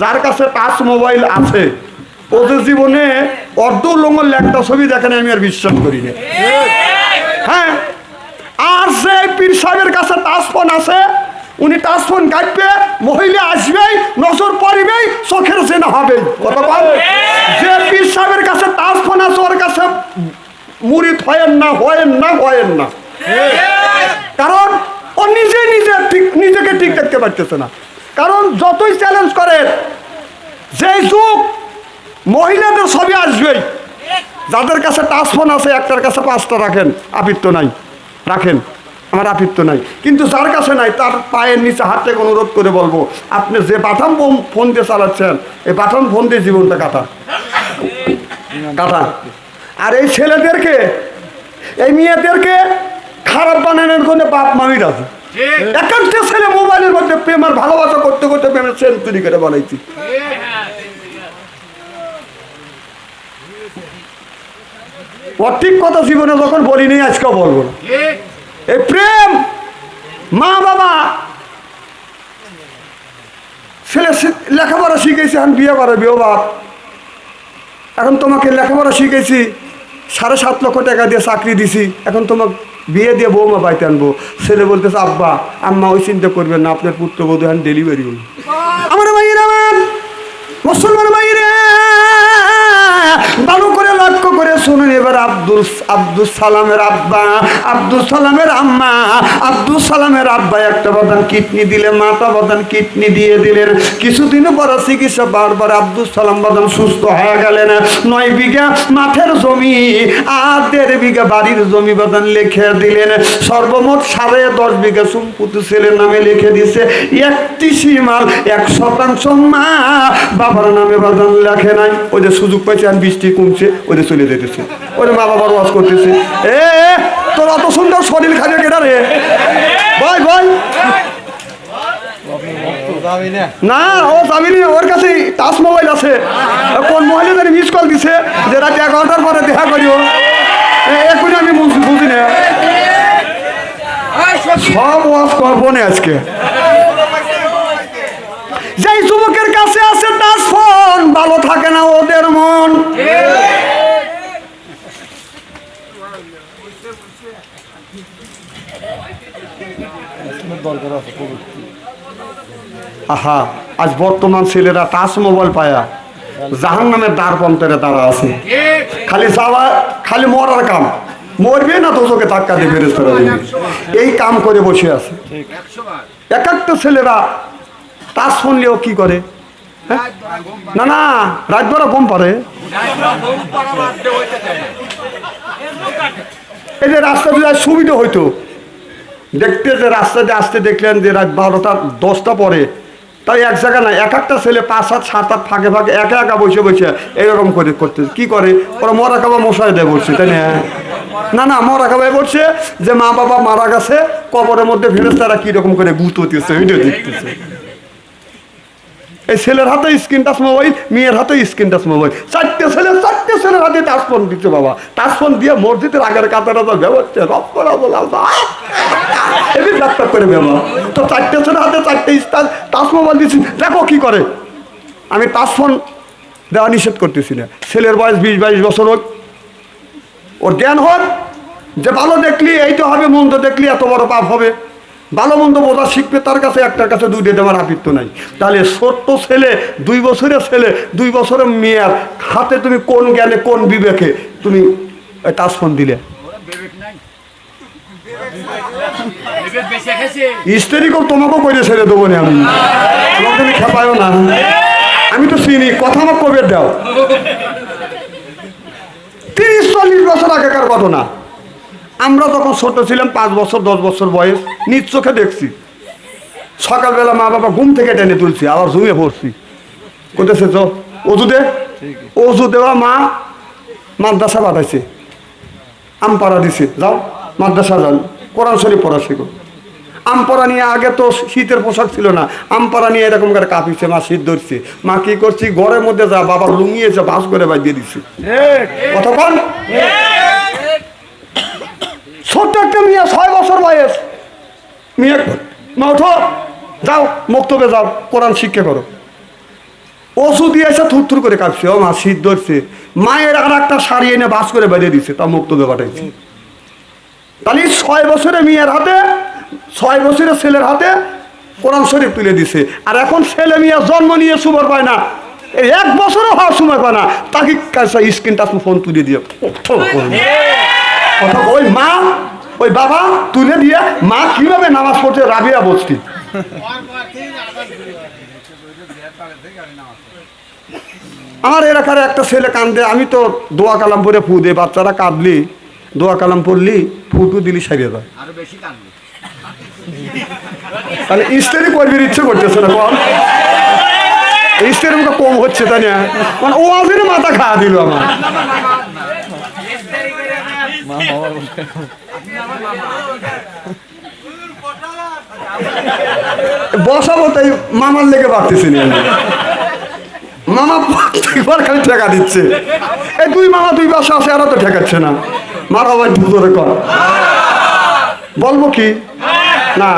যার কাছে touch mobile আছে ওদের জীবনে অর্ধ লঙ্গল একটা ছবি দেখেন আমি আর বিশ্বাস করি না। হ্যাঁ? আর যে পীর সাহেবের কাছে টাচ ফোন আছে, উনি টাচ ফোন কাটবে মহিলা আসবেই, নজর পড়বেই, চোখের জেনা হবে যে পীর সাহেবের কাছে টাচ ফোন আছে, ওর কাছে মুড়িদ হয়েন না হয়েন না হয়েন না। কারণ ও নিজে নিজে ঠিক, নিজেকে ঠিক দেখতে পারতেছে না। কারণ যতই চ্যালেঞ্জ করে, যেই যুগ মহিলাদের ছবি আসবেই যাদের কাছে টাচ ফোন আছে, একটার কাছে পাঁচটা রাখেন আপিত্য নাই, রাখেন, আমার আপিত্য নাই। কিন্তু যার কাছে নাই, তার পায়ের নিচে হাত অনুরোধ করে বলব, আপনি যে বাটাম ফোন- দিয়ে চালাচ্ছেন, এই বাটাম ফোন দিয়ে জীবনটা কাটা। কাটা। আর এই ছেলেদেরকে, এই মেয়েদেরকে খারাপ বানানোর জন্য বাপ মামির আছে। ছেলে মোবাইলের মধ্যে প্রেম আর ভালোবাসা করতে করতে প্রেমের সেঞ্চুরি করে বানাইছি। ও ঠিক কথা জীবনে যখন বলিনি আজকে বলব না। এই প্রেম মা বাবা ছেলে লেখাপড়া শিখেছি এখন বিয়ে করে বিয়ে বাপ। এখন তোমাকে লেখাপড়া শিখেছি সাড়ে সাত লক্ষ টাকা দিয়ে চাকরি দিছি এখন তোমাকে বিয়ে দিয়ে বৌমা বাইতে আনব। ছেলে বলতেছে, আব্বা, আম্মা ওই চিন্তা করবেন না, আপনার পুত্র পুত্রবধূ এখন ডেলিভারি হল আমার ভাইয়ের, আমার মুসলমান ভাইয়ের, ভালো করে শুনুন এবার আব্দুল আব্দুল সালামের আব্বা, আব্দুল সালামের আম্মা, আব্দুল সালামের আব্বা একটা বাদান কিডনি দিলে মাতা বাদান কিডনি দিয়ে দিলেন। কিছুদিন পর চিকিৎসা বারবার আব্দুল সালাম বাদান সুস্থ হয়ে গেলেন। নয় বিঘা মাঠের জমি, আর দেড় বিঘা বাড়ির জমি বাদান লিখে দিলেন। সর্বমোট সাড়ে দশ বিঘা সম্পত্তি ছেলের নামে লিখে দিছে। একটি সীমাল, এক শতাংশ মা, বাবার নামে বাদান লেখে নাই। যে সুযোগ পাইছে আর বৃষ্টি কমছে যে চলে যেতেছে ওই যে মা বাবার ওয়াজ করতেছে। এ তোর অত সুন্দর শরীর খাজে কেটা রে। ভাই ভাই। না, ও যাবিনি ওর কাছে টাচ মোবাইল আছে। কোন মোবাইলে জানি মিস কল দিছে, যে রাত এগারোটার পরে দেখা করিও। এখনই আমি বুঝ- না। সব ওয়াজ করব না আজকে। যেই যুবকের কাছে আছে টাচ ফোন, ভালো থাকে না ওদের মন। আহা, আজ বর্তমান ছেলেরা টাচ মোবাইল পায়া। জাহান নামের দ্বার পন্থের দ্বারা আছে। খালি যাওয়া, খালি মরার কাম। মরবে না তো তোকে ধাক্কা দিয়ে দিবে। এই কাম করে বসে আছে। এক একটা ছেলেরা টাচ নিয়েও কি করে? হ্যাঁ? না না রাতবেলা কম পারে এই যে রাস্তা সুবিধা হইতো। দেখতে যে রাস্তা দিয়ে আসতে দেখলেন যে রাত বারোটা, দশটা পরে, তাই এক জায়গা না, এক একটা ছেলে পাঁচ সাত সাত আট ফাঁকে ফাঁকে একা একা বসে বসে এরকম করে করতে। কি করে? ওরা মরা খাবার মশাই দেয় বলছে, তাই না? না না, মরা খাবার বলছে যে মা বাবা মারা গেছে, কবরের মধ্যে ফেরেস্তারা কীরকম করে গুঁতো দিচ্ছে ওইটা দেখতেছে। এই ছেলের হাতে স্ক্রিন টাচ মোবাইল মেয়ের হাতে স্ক্রিন টাচ মোবাইল চারটে ছেলে, চারটে ছেলের হাতে টাচ ফোন দিচ্ছে বাবা। টাচ ফোন দিয়ে মসজিদের আগের কাতারে তো ব্যবহার রব করা বলা এমনি ডাক্তার করে ব্যবহার তো চারটে ছেলের হাতে চারটে টাচ মোবাইল দিচ্ছি। দেখো কি করে? আমি টাচ ফোন দেওয়া নিষেধ করতেছি না। ছেলের বয়স বিশ, বাইশ বছর হোক। ওর জ্ঞান হোক। যে ভালো দেখলি, এইটা হবে, মন্দ দেখলি, এত বড় পাপ হবে। ভালো মন্দ বোঝা শিখবে তার কাছে, একটার কাছে দুইটা দেওয়ার আপিত্য নাই। তাহলে ছোট্ট ছেলে, দুই বছরের ছেলে, দুই বছরের মেয়ের হাতে তুমি কোন জ্ঞানে, কোন বিবেকে তুমি টাচ ফোন দিলে? স্ত্রীকেও তোমাকেও করে ছেড়ে দেবো না আমি। তোমাকে তুমি খেপায়ও না। আমি তো চিনি, কথা আমার কবে দাও। তিরিশ, চল্লিশ বছর আগেকার ঘটনা। আমরা তখন ছোট ছিলাম পাঁচ বছর দশ বছর বয়স নিজ চোখে দেখছি। সকালবেলা মা বাবা ঘুম থেকে টেনে তুলছি আবার ঝুঁয়ে পড়ছি। কোথাছে তো দে। অজু দেওয়া মা মাদ্রাসা পাঠাইছে। আমপাড়া দিছে যাও মাদ্রাসা যান কোরআন শরীফ পড়া শেখো। আমপাড়া নিয়ে আগে তো শীতের পোশাক ছিল না আমপাড়া নিয়ে এরকম করে কাঁপিছে মা শীত ধরছে। মা কি করছি ঘরের মধ্যে যা বাবা লুঙিয়েছে বাস করে বাজিয়ে দিচ্ছে কতক্ষণ ছোট্ট একটা মেয়ে, ছয় বছর বয়স। মেয়ে, মা যাও, মক্তবে যাও, কোরআন শিক্ষা করো। ওষুধ দিয়ে এসে থুর করে কাঁপছে। ও মা, শীত ধরছে। মায়ের আর একটা শাড়ি এনে বাস করে বেঁধে দিছে তা মুক্ত দিয়ে পাঠাইছে। তাহলে ছয় বছরের মেয়ের হাতে, ছয় বছরের ছেলের হাতে কোরআন শরীফ তুলে দিছে। আর এখন ছেলে মেয়ে জন্ম নিয়ে সুবর পায় না। এক বছরও হওয়ার সময় পায় না। তাকে স্ক্রিন টাচ ফোন তুলে দিয়ে ওই মা ওই বাবা তুলে দিয়ে মা কীভাবে নামাজ পড়ছে রাবিয়া বসতি? আমার এলাকার একটা ছেলে কান্দে আমি তো দোয়া কালাম পরে ফু দে বাচ্চারা কাঁদলি দোয়া কালাম পড়লি ফুটু দিলি সারিয়ে দেয় তাহলে স্ত্রী করবির ইচ্ছে করতেছে না কম মুখে কম হচ্ছে তাই না? মানে ও মাথা খাওয়া দিল আমার। বসাবো, তাই মামার লেগে পারতেছি না। মামা প্রত্যেকবার খালি ঠেকা দিচ্ছে। এই দুই মামা দুই বাসা আছে, এরা তো ঠেকাচ্ছে না। মারা ভাই দুজোরে কর। বলব কি? না,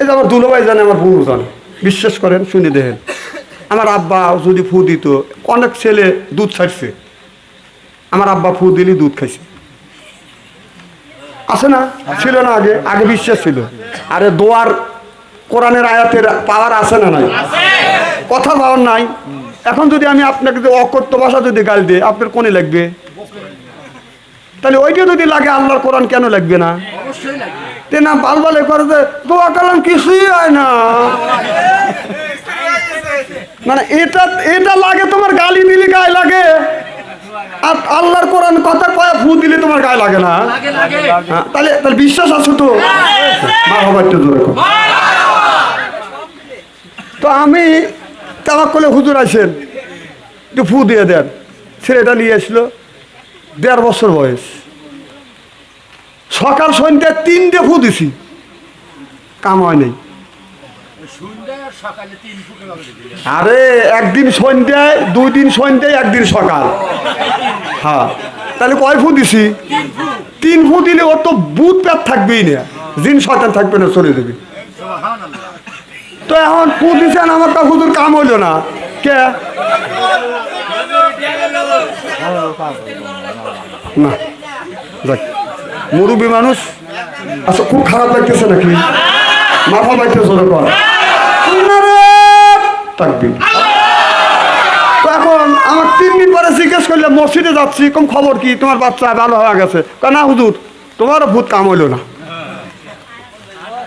এই যে আমার দুলোভাই জানে, আমার বোনও জানে। বিশ্বাস করেন, শুনে দেখেন। আমার আব্বা যদি ফু দিত, অনেক ছেলে দুধ ছাড়ছে। আমার আব্বা ফু দিলি, দুধ খাইছে। আছে না? ছিল না আগে? আগে বিশ্বাস ছিল। আরে দোয়ার, কোরআনের আয়াতের পাওয়ার আছে না নাই? কথা পাওয়ার নাই। এখন যদি আমি আপনাকে অকথ্য ভাষা যদি গাল দিই, আপনার কোনে লাগবে? তাহলে ওইটা যদি লাগে, আল্লাহর কোরআন কেন লাগবে না? না বালবালে করে যে দোয়া কালাম কিছুই হয় না। মানে এটা এটা লাগে তোমার গালি দিলে গায়ে লাগে। আর আল্লাহর কোরআন কথা কয়া ফু দিলে তোমার গায়ে লাগে না? হ্যাঁ, তাহলে তাহলে বিশ্বাস আছে তো? মা বাবা একটু জোরে তো আমি তামাক করলে হুজুর আছেন একটু ফু দিয়ে দেন। ছেলেটা নিয়ে আসলো দেড় বছর বয়স। সকাল সন্ধ্যা তিনটে ফু দিছি কাম হয় নেই। আর সকালে একদিন সন্ধ্যায় দুই দিন সন্ধ্যায় একদিন সকাল। হ্যাঁ। তাহলে কয় ফু দিছি? তিন ফু দিলে ওর তো বুধ প্যাট থাকবেই না। দিন শয়তান থাকবে না চলে দেবে। তো এখন ফু দিছেন আমার তা হুজুর কাম হইল না। কে? না। যাক। মুরুবী মানুষ। আচ্ছা খুব খারাপ লাগতেছে নাকি? মাথা বাইতে জোরে কর এখন আমার তিন দিন পরে জিজ্ঞেস করলে, মসজিদে যাচ্ছি, কম খবর কি? তোমার বাচ্চা ভালো হয়ে গেছে। না, হুজুর, তোমারও ভূত কাম হইল না।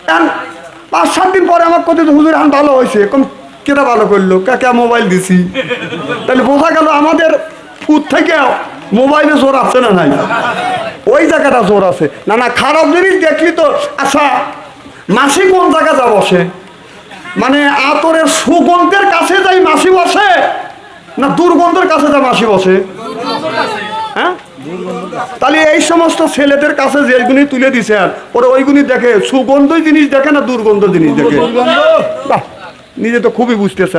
এখন পাঁচ, সাত দিন পরে আমার কত হুজুর, এখন ভালো হয়েছে কম কেটা ভালো করল? কে মোবাইল দিছি? তাহলে বোঝা গেল আমাদের ফুট থেকে মোবাইলে জোর আছে না নাই? ওই জায়গাটা জোর আছে। না না, খারাপ জিনিস দেখলি তো আচ্ছা মাসি কোন জায়গা যা বসে মানে আতরের সুগন্ধের কাছে যাই মাসি বসে না দুর্গন্ধের কাছে যা মাসি বসে? হ্যাঁ? তাহলে এই সমস্ত ছেলেদের কাছে যেগুলি তুলে দিছে আর ওরা ওইগুলি দেখে সুগন্ধই জিনিস দেখে না দুর্গন্ধ জিনিস দেখে? বাহ, নিজে তো খুবই বুঝতেছে।